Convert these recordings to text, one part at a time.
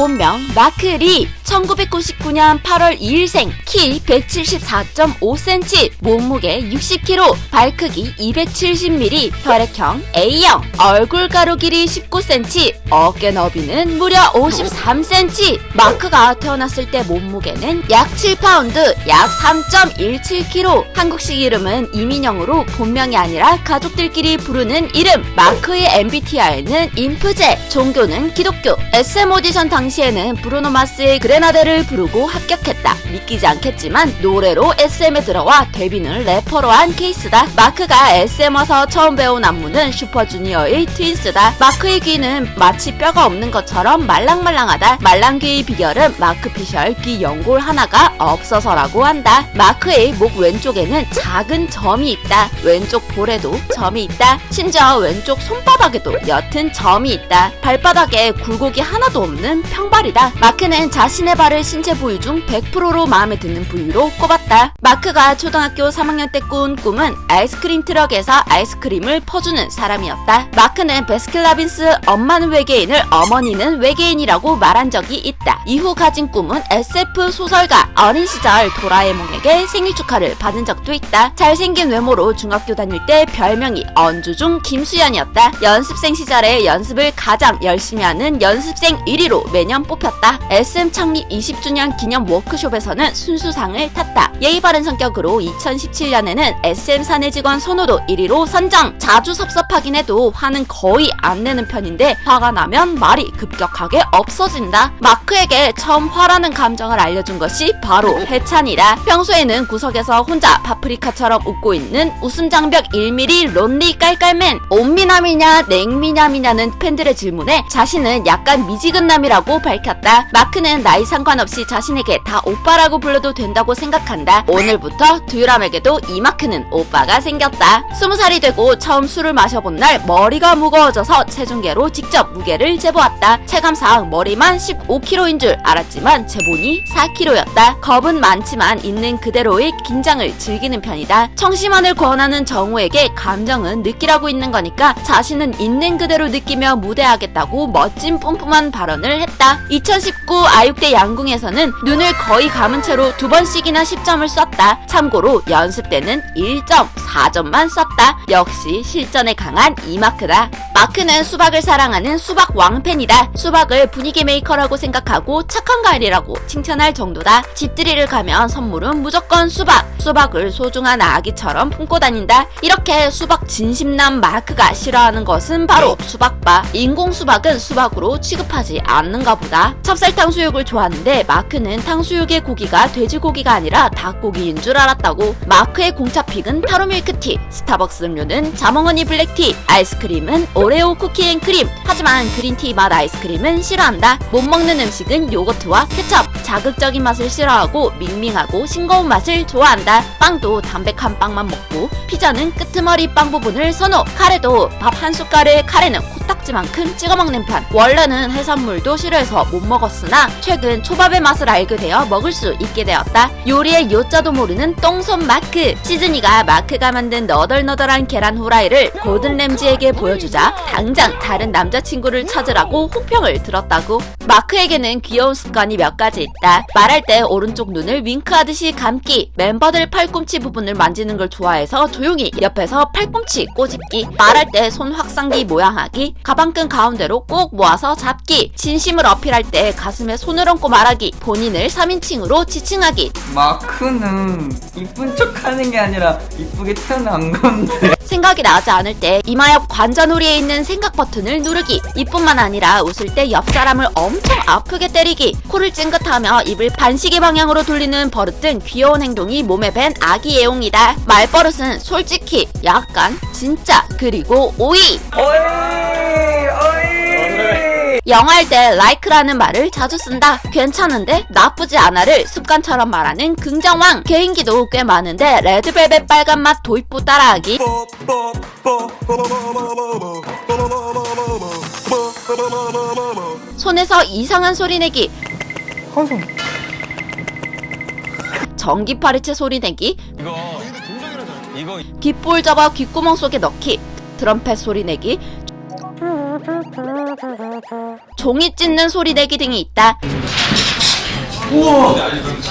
본명 마크 리 1999년 8월 2일생 키 174.5cm 몸무게 60kg 발크기 270mm 혈액형 A형 얼굴 가로 길이 19cm 어깨 너비는 무려 53cm 마크가 태어났을 때 몸무게는 약 7파운드 약 3.17kg 한국식 이름은 이민영으로 본명이 아니라 가족들끼리 부르는 이름. 마크의 MBTI는 인프제 종교는 기독교. SM 오디션 당시에는 브루노 마스의 그 레나데를 부르고 합격했다. 믿기지 않겠지만 노래로 SM에 들어와 데뷔는 래퍼로 한 케이스다. 마크가 SM 와서 처음 배운 안무는 슈퍼주니어의 트윈스다. 마크의 귀는 마치 뼈가 없는 것처럼 말랑말랑하다. 말랑귀의 비결은 마크 피셜 귀 연골 하나가 없어서라고 한다. 마크의 목 왼쪽에는 작은 점이 있다. 왼쪽 볼에도 점이 있다. 심지어 왼쪽 손바닥에도 옅은 점이 있다. 발바닥에 굴곡이 하나도 없는 평발이다. 마크는 자신의 발을 신체 부위 중 100%로 마음에 드는 부위로 꼽았다. 마크가 초등학교 3학년 때꾼 꿈은 아이스크림 트럭에서 아이스크림을 퍼주는 사람이었다. 마크는 베스킨라빈스 엄마는 외계인을 어머니는 외계인이라고 말한 적이 있다. 이후 가진 꿈은 SF 소설가 어린 시절 도라에몽에게 생일 축하를 받은 적도 있다. 잘생긴 외모로 중학교 다닐 때 별명이 언주중 김수연이었다. 연습생 시절에 연습을 가장 열심히 하는 연습생 1위로 매년 뽑혔다. SM 창립 20주년 기념 워크숍에서는 순수상을 탔다 예의 바른 성격으로 2017년에는 SM 사내 직원 선호도 1위로 선정. 자주 섭섭하긴 해도 화는 거의 안 내는 편인데 화가 나면 말이 급격하게 없어진다. 마크에게 처음 화라는 감정을 알려준 것이 바로 해찬이다 평소에는 구석에서 혼자 파프리카처럼 웃고 있는 웃음 장벽 1mm 론리 깔깔맨. 온미남이냐 냉미남이냐는 팬들의 질문에 자신은 약간 미지근남이라고 밝혔다. 마크는 나이 상관없이 자신에게 다 오빠라고 불러도 된다고 생각한다 오늘부터 듀람에게도 이 마크는 오빠가 생겼다. 스무 살이 되고 처음 술을 마셔본 날 머리가 무거워져서 체중계로 직접 무게를 재보았다. 체감상 머리만 15kg인 줄 알았지만 재보니 4kg였다. 겁은 많지만 있는 그대로의 긴장을 즐기는 편이다. 청심환을 권하는 정우에게 감정은 느끼라고 있는 거니까 자신은 있는 그대로 느끼며 무대하겠다고 멋진 뿜뿜한 발언을 했다. 2019 아육대 양궁에서는 눈을 거의 감은 채로 두 번씩이나 10점 을 썼다 참고로 연습 때는 1.4점만 썼다 역시 실전에 강한 이마크다 마크는 수박을 사랑하는 수박 왕팬이다. 수박을 분위기 메이커라고 생각하고 착한 가을이라고 칭찬할 정도다. 집들이를 가면 선물은 무조건 수박. 수박을 소중한 아기처럼 품고 다닌다. 이렇게 수박 진심남 마크가 싫어하는 것은 바로 수박바. 인공 수박은 수박으로 취급하지 않는가 보다. 찹쌀 탕수육을 좋아하는데 마크는 탕수육의 고기가 돼지고기가 아니라 닭 고기인 줄 알았다고. 마크의 공차픽은 타로 밀크티, 스타벅스 음료는 자몽허니 블랙티, 아이스크림은 오레오 쿠키 앤 크림. 하지만 그린티 맛 아이스크림은 싫어한다. 못 먹는 음식은 요거트와 케첩. 자극적인 맛을 싫어하고 밍밍하고 싱거운 맛을 좋아한다. 빵도 담백한 빵만 먹고 피자는 끄트머리 빵 부분을 선호. 카레도 밥 한 숟갈에 카레는 코딱지만큼 찍어 먹는 편. 원래는 해산물도 싫어해서 못 먹었으나 최근 초밥의 맛을 알게 되어 먹을 수 있게 되었다. 요리의 요 자도 모르는 똥손 마크. 시즈니가 마크가 만든 너덜너덜한 계란 후라이를 고든 램지에게 보여주자 당장 다른 남자친구를 찾으라고 호평을 들었다고. 마크에게는 귀여운 습관이 몇 가지 있다. 말할 때 오른쪽 눈을 윙크하듯이 감기. 멤버들 팔꿈치 부분을 만지는 걸 좋아해서 조용히 옆에서 팔꿈치 꼬집기. 말할 때 손 확상기 모양하기. 가방끈 가운데로 꼭 모아서 잡기. 진심을 어필할 때 가슴에 손을 얹고 말하기. 본인을 3인칭으로 지칭하기. 마크 는 이쁜 척 하는 게 아니라 이쁘게 태어난 건데. 생각이 나지 않을 때 이마 옆 관자놀이에 있는 생각 버튼을 누르기 이뿐만 아니라 웃을 때 옆 사람을 엄청 아프게 때리기 코를 찡긋하며 입을 반시계 방향으로 돌리는 버릇 등 귀여운 행동이 몸에 밴 아기 애용이다 말버릇은 솔직히 약간 진짜 그리고 오이 어이! 영화할 때 like라는 말을 자주 쓴다. 괜찮은데 나쁘지 않아를 습관처럼 말하는 긍정왕. 개인기도 꽤 많은데 레드벨벳 빨간맛 도입부 따라하기. 손에서 이상한 소리 내기. 한손. 전기 파리채 소리 내기. 이거 이거 귓볼 잡아 귓구멍 속에 넣기. 트럼펫 소리 내기. 종이 찢는 소리 내기 등이 있다.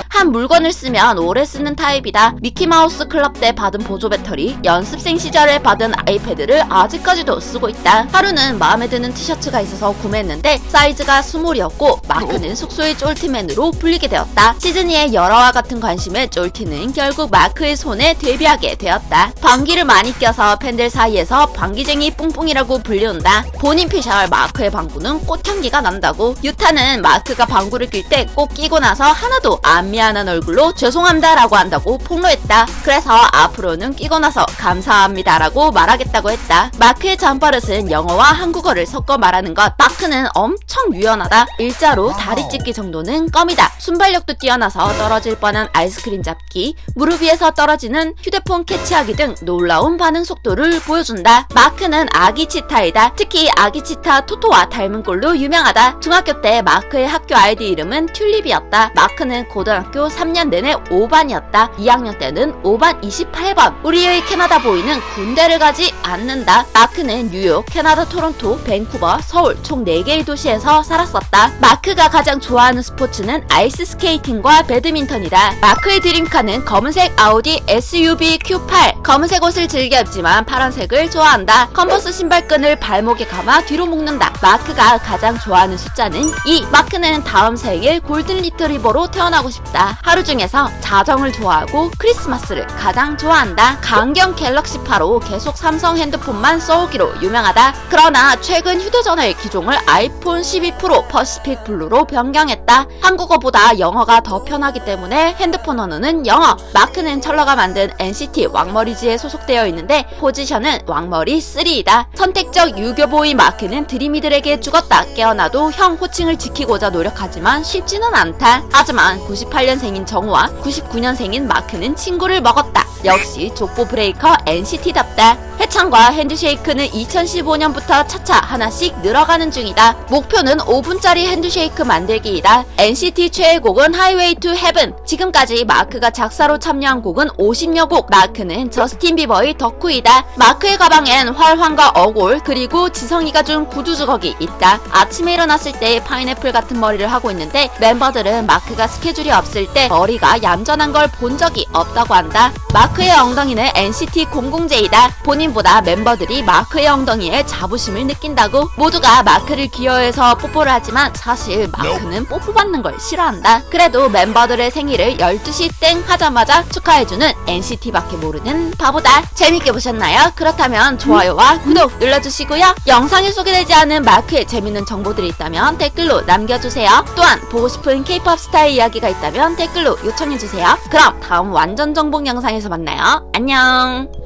한 물건을 쓰면 오래 쓰는 타입이다. 미키마우스 클럽 때 받은 보조 배터리, 연습생 시절에 받은 아이패드를 아직까지도 쓰고 있다. 하루는 마음에 드는 티셔츠가 있어서 구매했는데 사이즈가 스몰이었고 마크는 숙소의 쫄티맨으로 불리게 되었다. 시즈니의 열화와 같은 관심에 쫄티는 결국 마크의 손에 데뷔하게 되었다. 방귀를 많이 껴서 팬들 사이에서 방귀쟁이 뿡뿡이라고 불리운다. 본인 피셜 마크의 방구는 꽃향기가 난다고. 유타는 마크가 방구를 낄 때 꼭 끼고 나서 하나도 안 미안한 얼굴로 죄송합니다 라고 한다고 폭로했다. 그래서 앞으로는 끼고 나서 감사합니다 라고 말하겠다고 했다. 마크의 잠버릇은 영어와 한국어를 섞어 말하는 것. 마크는 엄청 유연하다. 일자로 다리 찢기 정도는 껌이다. 순발력도 뛰어나서 떨어질 뻔한 아이스크림 잡기, 무릎 위에서 떨어지는 휴대폰 캐치하기 등 놀라운 반응 속도를 보여준다. 마크는 아기 치타이다. 특히 아기 치타 토토와 닮은 꼴로 유명하다. 중학교 때 마크의 학교 아이디 이름은 튤립이었다. 마크는 고등학교 3년 내내 5반이었다. 2학년 때는 5반 28번. 우리의 캐나다 보이는 군대를 가지 않는다. 마크는 뉴욕, 캐나다 토론토, 밴쿠버, 서울 총 4개의 도시에서 살았었다. 마크가 가장 좋아하는 스포츠는 아이스 스케이팅과 배드민턴이다. 마크의 드림카는 검은색 아우디 SUV Q8. 검은색 옷을 즐겨 입지만 파란색을 좋아한다. 컨버스 신발끈을 발목에 감아 뒤로 묶는다. 마크가 가장 좋아하는 숫자는 2. 마크는 다음 생일 골든 리트 리버로 태어나고 싶다. 하루 중에서 자정을 좋아하고 크리스마스를 가장 좋아한다. 강경 갤럭시 8로 계속 삼성 핸드폰만 써오기로 유명하다. 그러나 최근 휴대전화의 기종을 아이폰 12 프로 퍼시픽 블루로 변경했다. 한국어보다 영어가 더 편하기 때문에 핸드폰 언어는 영어. 마크는 철러가 만든 NCT 왕머리지에 소속되어 있는데 포지션은 왕머리 3이다. 선택적 유교보이 마크는 드림이들에게 죽었다 깨어나도 형 호칭을 지키고자 노력하지만 쉽지는 않다. 하지만 98년생인 정우와 99년생인 마크는 친구를 먹었다. 역시 족보 브레이커 NCT답다. 해창과 핸드쉐이크는 2015년부터 차차 하나씩 늘어가는 중이다. 목표는 5분짜리 핸드쉐이크 만들기이다. NCT 최애 곡은 하이웨이 투 헤븐. 지금까지 마크가 작사로 참여한 곡은 50여 곡. 마크는 저스틴 비버의 덕후이다. 마크의 가방엔 활황과 어골 그리고 지성이가 준 구두 주걱이 있다. 아침에 일어났을 때 파인애플 같은 머리를 하고 있는데 멤버들은 마크가 스케줄이 없을 때 머리가 얌전한 걸 본 적이 없다고 한다. 마크의 엉덩이는 NCT 00J이다. 본인보다 멤버들이 마크의 엉덩이에 자부심을 느낀다고. 모두가 마크를 귀여워해서 뽀뽀를 하지만 사실 마크는 뽀뽀 받는 걸 싫어한다. 그래도 멤버들의 생일을 12시 땡 하자마자 축하해주는 NCT밖에 모르는 바보다. 재밌게 보셨나요? 그렇다면 좋아요와 구독 눌러주시고요. 영상에 소개되지 않은 마크의 재밌는 정보들이 있다면 댓글로 남겨주세요. 또한 보고 싶은 K-pop 스타의 이야기가 있다면 댓글로 요청해주세요. 그럼 다음 완전 정복 영상에서 만나요. 안녕!